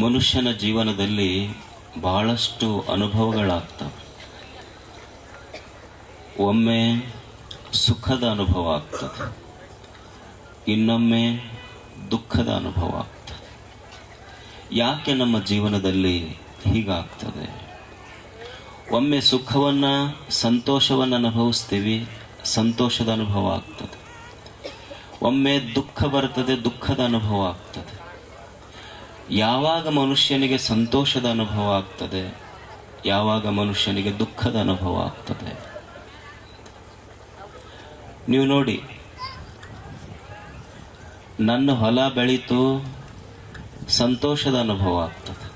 ಮನುಷ್ಯನ ಜೀವನದಲ್ಲಿ ಬಹಳಷ್ಟು ಅನುಭವಗಳಾಗ್ತವೆ. ಒಮ್ಮೆ ಸುಖದ ಅನುಭವ ಆಗ್ತದೆ. ಇನ್ನೊಮ್ಮೆ ದುಃಖದ ಅನುಭವ ಆಗ್ತದೆ. ಯಾಕೆ ನಮ್ಮ ಜೀವನದಲ್ಲಿ ಹೀಗಾಗ್ತದೆ? ಒಮ್ಮೆ ಸುಖವನ್ನು, ಸಂತೋಷವನ್ನು ಅನುಭವಿಸ್ತೀವಿ, ಸಂತೋಷದ ಅನುಭವ ಆಗ್ತದೆ. ಒಮ್ಮೆ ದುಃಖ ಬರ್ತದೆ, ದುಃಖದ ಅನುಭವ ಆಗ್ತದೆ. ಯಾವಾಗ ಮನುಷ್ಯನಿಗೆ ಸಂತೋಷದ ಅನುಭವ ಆಗ್ತದೆ, ಯಾವಾಗ ಮನುಷ್ಯನಿಗೆ ದುಃಖದ ಅನುಭವ ಆಗ್ತದೆ. ನೀವು ನೋಡಿ, ನನ್ನ ಹೊಲ ಬೆಳೀತು, ಸಂತೋಷದ ಅನುಭವ ಆಗ್ತದೆ.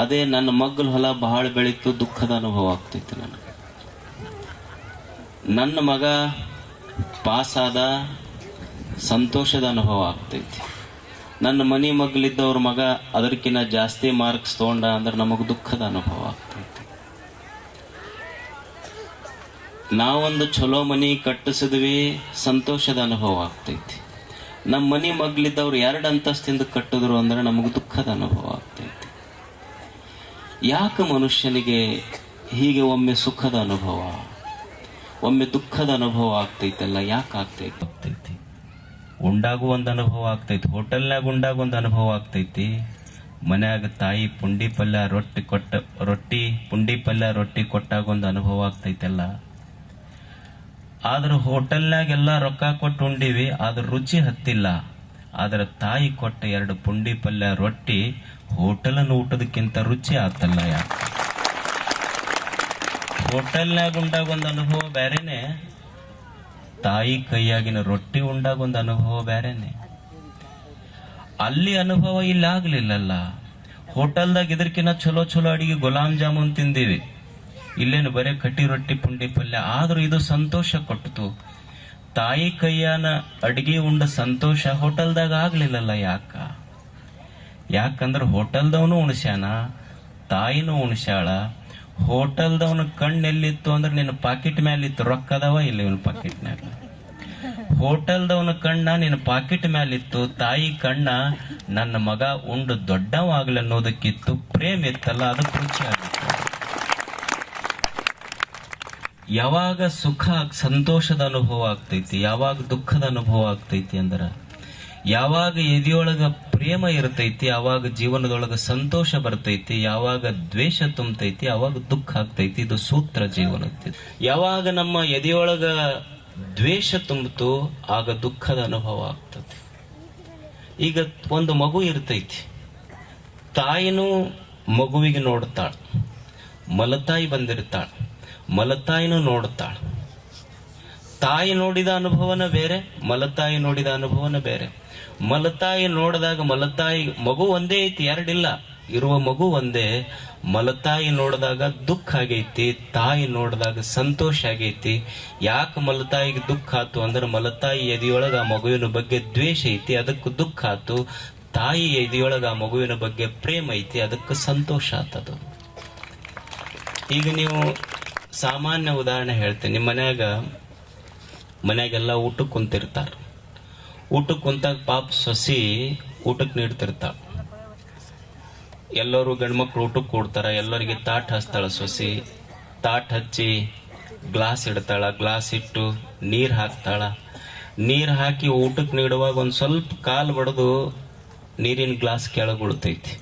ಅದೇ ನನ್ನ ಮಗ್ಗಲ ಹೊಲ ಬಹಳ ಬೆಳೀತು, ದುಃಖದ ಅನುಭವ ಆಗ್ತೈತೆ ನನಗೆ. ನನ್ನ ಮಗ ಪಾಸಾದ, ಸಂತೋಷದ ಅನುಭವ ಆಗ್ತೈತಿ. ನನ್ನ ಮನೆ ಮಗ್ಲಿದ್ದವ್ರ ಮಗ ಅದಕ್ಕಿಂತ ಜಾಸ್ತಿ ಮಾರ್ಕ್ಸ್ ತಗೊಂಡ ಅಂದ್ರೆ ನಮಗೆ ದುಃಖದ ಅನುಭವ ಆಗ್ತೈತಿ. ನಾವೊಂದು ಚಲೋ ಮನಿ ಕಟ್ಟಿಸಿದ್ವಿ, ಸಂತೋಷದ ಅನುಭವ ಆಗ್ತೈತಿ. ನಮ್ಮ ಮನೆ ಮಗ್ಲಿದ್ದವ್ರು ಎರಡು ಅಂತಸ್ತಿಂದ ಕಟ್ಟಿದ್ರು ಅಂದ್ರೆ ನಮಗೆ ದುಃಖದ ಅನುಭವ ಆಗ್ತೈತಿ. ಯಾಕೆ ಮನುಷ್ಯನಿಗೆ ಹೀಗೆ ಒಮ್ಮೆ ಸುಖದ ಅನುಭವ, ಒಮ್ಮೆ ದುಃಖದ ಅನುಭವ ಆಗ್ತೈತಲ್ಲ, ಯಾಕೆ ಆಗ್ತೈತಿ ಆಗ್ತೈತಿ? ಉಂಡಾಗು ಒಂದು ಅನುಭವ ಆಗ್ತೈತಿ. ಹೋಟೆಲ್ನಾಗ ಉಂಡಾಗ ಒಂದು ಅನುಭವ ಆಗ್ತೈತಿ. ಮನ್ಯಾಗ ತಾಯಿ ಪುಂಡಿ ಪಲ್ಯ ರೊಟ್ಟಿ ಕೊಟ್ಟ, ರೊಟ್ಟಿ, ಪುಂಡಿ ಪಲ್ಯ ರೊಟ್ಟಿ ಕೊಟ್ಟಾಗ ಒಂದು ಅನುಭವ ಆಗ್ತೈತಲ್ಲ ಆದ್ರೆ ಹೋಟೆಲ್ನಾಗೆಲ್ಲ ರೊಕ್ಕ ಕೊಟ್ಟು ಉಂಡಿವಿ, ಆದ್ರ ರುಚಿ ಹತ್ತಿಲ್ಲ. ಆದ್ರೆ ತಾಯಿ ಕೊಟ್ಟ ಎರಡು ಪುಂಡಿ ಪಲ್ಯ ರೊಟ್ಟಿ ಹೋಟೆಲನ್ನು ಊಟದಕ್ಕಿಂತ ರುಚಿ ಆತಲ್ಲ ಯಾಕೆ? ಹೋಟೆಲ್ನಾಗ ಉಂಡಾಗ ಒಂದು ಅನುಭವ ಬೇರೆನೆ ತಾಯಿ ಕೈಯಾಗಿನ ರೊಟ್ಟಿ ಉಂಡಾಗ ಒಂದು ಅನುಭವ ಬೇರೆನೆ. ಅಲ್ಲಿ ಅನುಭವ ಇಲ್ಲಿ ಆಗ್ಲಿಲ್ಲಲ್ಲ ಹೋಟೆಲ್ದಾಗ ಇದ್ರಕಿನ್ನ ಚಲೋ ಚಲೋ ಅಡಿಗೆ ಗುಲಾಬ್ ಜಾಮೂನ್ ತಿಂದೀವಿ. ಇಲ್ಲೇನು ಬರೀ ಕಟ್ಟಿ ರೊಟ್ಟಿ ಪುಂಡಿ ಪಲ್ಯ, ಆದ್ರೂ ಇದು ಸಂತೋಷ ಕೊಟ್ಟಿತು. ತಾಯಿ ಕೈಯಾನ ಅಡಿಗೆ ಉಂಡ ಸಂತೋಷ ಹೋಟೆಲ್ದಾಗ ಆಗ್ಲಿಲ್ಲಲ್ಲ ಯಾಕ? ಯಾಕಂದ್ರೆ ಹೋಟೆಲ್ದವನು ಉಣಸ್ಯಾನ, ತಾಯಿನೂ ಉಣಸ್ಯಾಳ ಹೋಟೆಲ್ದವನ ಕಣ್ಣು ಎಲ್ಲಿತ್ತು ಅಂದ್ರೆ ನಿನ್ನ ಪಾಕೆಟ್ ಮ್ಯಾಲಿತ್ತು. ರೊಕ್ಕ ಅದಾವ ಇಲ್ಲ ಇವನ್ ಪಾಕಿಟ್ನಾಗ ಹೋಟೆಲ್ದವನ ಕಣ್ಣ ನಿನ್ನ ಪಾಕೆಟ್ ಮ್ಯಾಲಿತ್ತು. ತಾಯಿ ಕಣ್ಣ ನನ್ನ ಮಗ ಉಂಡು ದೊಡ್ಡವಾಗ್ಲಿ ಅನ್ನೋದಕ್ಕಿತ್ತು. ಪ್ರೇಮ ಇತ್ತಲ್ಲ, ಅದಕ್ಕೆ ರುಚಿ ಆಗಿತ್ತು ಯಾವಾಗ ಸುಖ, ಸಂತೋಷದ ಅನುಭವ ಆಗ್ತೈತಿ? ಯಾವಾಗ ದುಃಖದ ಅನುಭವ ಆಗ್ತೈತಿ ಅಂದ್ರ? ಯಾವಾಗ ಎದೆಯೊಳಗ ಪ್ರೇಮ ಇರ್ತೈತಿ ಯಾವಾಗ ಜೀವನದೊಳಗ ಸಂತೋಷ ಬರ್ತೈತಿ, ಯಾವಾಗ ದ್ವೇಷ ತುಂಬತೈತಿ, ಅವಾಗ ದುಃಖ ಆಗ್ತೈತಿ. ಇದು ಸೂತ್ರ ಜೀವನ ಯಾವಾಗ ನಮ್ಮ ಎದೆಯೊಳಗ ದ್ವೇಷ ತುಂಬಿತು, ಆಗ ದುಃಖದ ಅನುಭವ ಆಗ್ತದೆ ಈಗ ಒಂದು ಮಗು ಇರ್ತೈತಿ. ತಾಯಿನೂ ಮಗುವಿಗೆ ನೋಡ್ತಾಳ. ಮಲತಾಯಿ ಬಂದಿರ್ತಾಳ. ಮಲತಾಯಿನೂ ನೋಡ್ತಾಳ. ತಾಯಿ ನೋಡಿದ ಅನುಭವನ ಬೇರೆ, ಮಲತಾಯಿ ನೋಡಿದ ಅನುಭವನ ಬೇರೆ. ಮಲತಾಯಿ ನೋಡಿದಾಗ ಮಲತಾಯಿ ಮಗು ಒಂದೇ ಐತಿ ಎರಡಿಲ್ಲ ಇರುವ ಮಗು ಒಂದೇ. ಮಲತಾಯಿ ನೋಡಿದಾಗ ದುಃಖ ಆಗೈತಿ, ತಾಯಿ ನೋಡಿದಾಗ ಸಂತೋಷ ಆಗೈತಿ. ಯಾಕೆ ಮಲತಾಯಿಗೆ ದುಃಖ ಆತು ಅಂದ್ರೆ ಮಲತಾಯಿ ಎದೆಯೊಳಗೆ ಆ ಮಗುವಿನ ಬಗ್ಗೆ ದ್ವೇಷ ಐತಿ, ಅದಕ್ಕೆ ದುಃಖ ಆತು. ತಾಯಿ ಎದೆಯೊಳಗೆ ಆ ಮಗುವಿನ ಬಗ್ಗೆ ಪ್ರೇಮ ಐತಿ, ಅದಕ್ಕೆ ಸಂತೋಷ ಆತದು ಈಗ ನೀವು ಸಾಮಾನ್ಯ ಉದಾಹರಣೆ ಹೇಳ್ತೀನಿ. ನಿಮ್ಮ ಮನ್ಯಾಗ ಮನ್ಯಾಗೆಲ್ಲ ಊಟಕ್ಕೆ ಕುಂತಿರ್ತಾರೆ. ಊಟಕ್ಕೆ ಕುಂತಾಗ ಪಾಪ ಸೊಸಿ ಊಟಕ್ಕೆ ನೀಡ್ತಿರ್ತಾಳೆ. ಎಲ್ಲರೂ ಗಂಡ್ಮಕ್ಳು ಊಟಕ್ಕೆ ಕೊಡ್ತಾರೆ. ಎಲ್ಲರಿಗೆ ತಾಟ್ ಹಚ್ತಾಳೆ ಸೊಸಿ. ತಾಟ್ ಹಚ್ಚಿ ಗ್ಲಾಸ್ ಇಡ್ತಾಳೆ. ಗ್ಲಾಸ್ ಇಟ್ಟು ನೀರು ಹಾಕ್ತಾಳೆ. ನೀರು ಹಾಕಿ ಊಟಕ್ಕೆ ನೀಡುವಾಗ ಒಂದು ಸ್ವಲ್ಪ ಕಾಲು ಬಡಿದು ನೀರಿನ ಗ್ಲಾಸ್ ಕೆಳಗೆ ಉಳ್ತೈತಿ.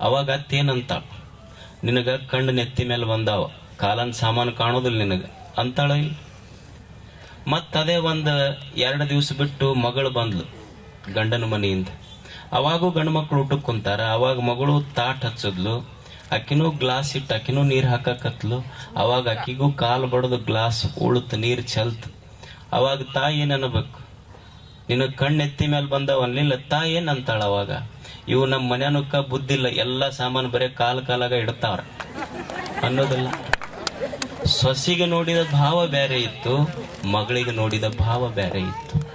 ಅವಾಗ ಅತ್ತೇನಂತಾಳ ನಿನಗೆ ಕಣ್ಣು ನೆತ್ತಿ ಮೇಲೆ ಬಂದಾವ. ಕಾಲನ್ ಸಾಮಾನು ಕಾಣೋದಿಲ್ಲ ನಿನಗೆ. ಅಂತಾಳ ಮತ್ತ ಅದೇ ಒಂದು ಎರಡು ದಿವಸ ಬಿಟ್ಟು ಮಗಳು ಬಂದ್ಲು, ಗಂಡನ ಮನೆಯಿಂದ. ಅವಾಗೂ ಗಂಡು ಮಕ್ಳು ಊಟಕ್ಕೆ ಕುಂತಾರ, ಅವಾಗ ಮಗಳು ತಾಟ್ ಹಚ್ಚಿದ್ಲು, ಅಕ್ಕಿನೂ ಗ್ಲಾಸ್ ಇಟ್ಟು ಅಕ್ಕಿನೂ ನೀರ್ ಹಾಕಕತ್ಲು, ಅವಾಗ ಅಕ್ಕಿಗೂ ಕಾಲು ಬಡದು ಗ್ಲಾಸ್ ಉಳುತ್ ನೀರು ಚೆಲ್ತು. ಅವಾಗ ತಾಯಿ ಏನ್ ಅನ್ಬೇಕು? ನಿನ್ನ ಕಣ್ಣು ಎತ್ತಿ ಮೇಲೆ ಬಂದವ ಅನ್ಲಿಲ್ಲ? ತಾಯಿ ಏನ್ ಅಂತಾಳ ಅವಾಗ? ಇವು ನಮ್ಮ ಮನೆಯನುಕ್ಕ ಬುದ್ಧಿಲ್ಲ, ಎಲ್ಲ ಸಾಮಾನು ಬರೀ ಕಾಲು ಕಾಲಾಗ ಇಡ್ತಾವ್ರ. ಅನ್ನೋದಿಲ್ಲ. ಸೊಸಿಗೆ ನೋಡಿದ ಭಾವ ಬೇರೆ ಇತ್ತು, ಮಗಳಿಗೆ ನೋಡಿದ ಭಾವ ಬೇರೆ ಇತ್ತು.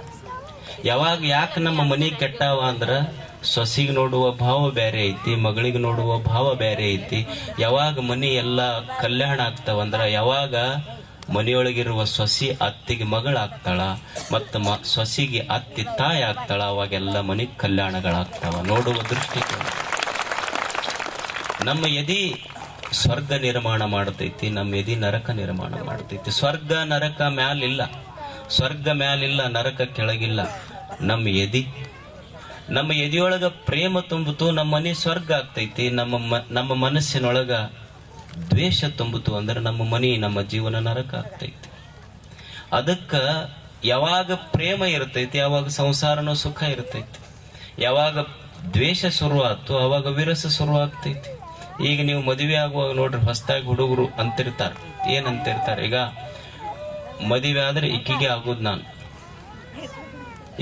ಯಾವಾಗ ಯಾಕೆ ನಮ್ಮ ಮನೆ ಕೆಟ್ಟಾವ ಅಂದ್ರೆ, ಸೊಸಿಗೆ ನೋಡುವ ಭಾವ ಬೇರೆ ಐತಿ, ಮಗಳಿಗೆ ನೋಡುವ ಭಾವ ಬೇರೆ ಐತಿ. ಯಾವಾಗ ಮನೆ ಎಲ್ಲ ಕಲ್ಯಾಣ ಆಗ್ತಾವಂದ್ರ ಯಾವಾಗ ಮನೆಯೊಳಗಿರುವ ಸೊಸಿ ಅತ್ತಿಗೆ ಮಗಳಾಗ್ತಾಳ, ಮತ್ತು ಮ, ಸೊಸಿಗೆ ಅತ್ತಿ ತಾಯಿ ಆಗ್ತಾಳ, ಅವಾಗೆಲ್ಲ ಮನಿ ಕಲ್ಯಾಣಗಳಾಗ್ತಾವ. ನೋಡುವ ದೃಷ್ಟಿ ನಮ್ಮ ಎದಿ ಸ್ವರ್ಗ ನಿರ್ಮಾಣ ಮಾಡತೈತಿ ನಮ್ಮ ಎದಿ ನರಕ ನಿರ್ಮಾಣ ಮಾಡತೈತಿ ಸ್ವರ್ಗ, ನರಕ ಮ್ಯಾಲಿಲ್ಲ. ಸ್ವರ್ಗ ಮ್ಯಾಲಿಲ್ಲ, ನರಕ ಕೆಳಗಿಲ್ಲ. ನಮ್ಮ ಎದಿ. ನಮ್ಮ ಎದಿಯೊಳಗ ಪ್ರೇಮ ತುಂಬಿತು, ನಮ್ಮ ಮನೆ ಸ್ವರ್ಗ ಆಗ್ತೈತಿ. ನಮ್ಮ ನಮ್ಮ ಮನಸ್ಸಿನೊಳಗ ದ್ವೇಷ ತುಂಬಿತು ಅಂದ್ರೆ ನಮ್ಮ ಮನೆ, ನಮ್ಮ ಜೀವನ ನರಕ ಆಗ್ತೈತಿ. ಅದಕ್ಕ ಯಾವಾಗ ಪ್ರೇಮ ಇರ್ತೈತಿ, ಯಾವಾಗ ಸಂಸಾರನೂ ಸುಖ ಇರ್ತೈತಿ. ಯಾವಾಗ ದ್ವೇಷ ಶುರುವಾತು, ಅವಾಗ ವಿರಸ ಶುರುವಾಗ್ತೈತಿ. ಈಗ ನೀವು ಮದುವೆ ಆಗುವಾಗ ನೋಡ್ರಿ ಹೊಸದಾಗಿ ಹುಡುಗರು ಅಂತಿರ್ತಾರೆ. ಏನಂತಿರ್ತಾರೆ? ಈಗ ಮದುವೆ ಆದ್ರೆ ಇಕ್ಕಿಗೆ ಆಗೋದು ನಾನು.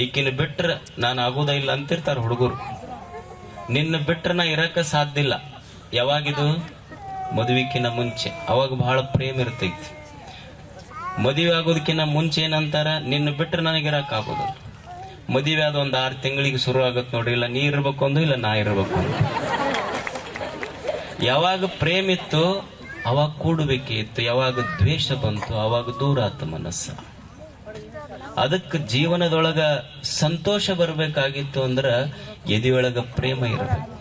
ಇಕ್ಕಿನ ಬಿಟ್ರ ನಾನು ಆಗೋದ ಇಲ್ಲ ಅಂತಿರ್ತಾರೆ ಹುಡುಗರು. ನಿನ್ನ ಬಿಟ್ರ ನಾ ಇರಕ ಸಾಧ್ಯ ಇಲ್ಲ. ಯಾವಾಗಿದು? ಮದುವೆಕಿನ್ನ ಮುಂಚೆ. ಅವಾಗ ಬಹಳ ಪ್ರೇಮ ಇರ್ತೈತಿ. ಮದುವೆ ಆಗೋದಕ್ಕಿಂತ ಮುಂಚೆ ಏನಂತಾರ? ನಿನ್ನ ಬಿಟ್ರೆ ನನಗೆ ಇರಕ್ ಆಗೋದಿಲ್ಲ. ಮದುವೆ ಆದ ಒಂದು ಆರು ತಿಂಗಳಿಗೆ ಶುರು ಆಗುತ್ತೆ ನೋಡ್ರಿ. ಇಲ್ಲ, ನೀ ಇರ್ಬೇಕು ಅಂದು ಇಲ್ಲ, ನಾ ಇರ್ಬೇಕು ಅಂದು ಯಾವಾಗ ಪ್ರೇಮ ಇತ್ತು ಅವಾಗ ಕೂಡಬೇಕೇ ಇತ್ತು, ಯಾವಾಗ ದ್ವೇಷ ಬಂತು ಅವಾಗ ದೂರ ಆತ ಮನಸ್ಸ. ಅದಕ್ಕೆ ಜೀವನದೊಳಗ ಸಂತೋಷ ಬರ್ಬೇಕಾಗಿತ್ತು ಅಂದ್ರ ಎದಿಯೊಳಗ ಪ್ರೇಮ ಇರಬೇಕು.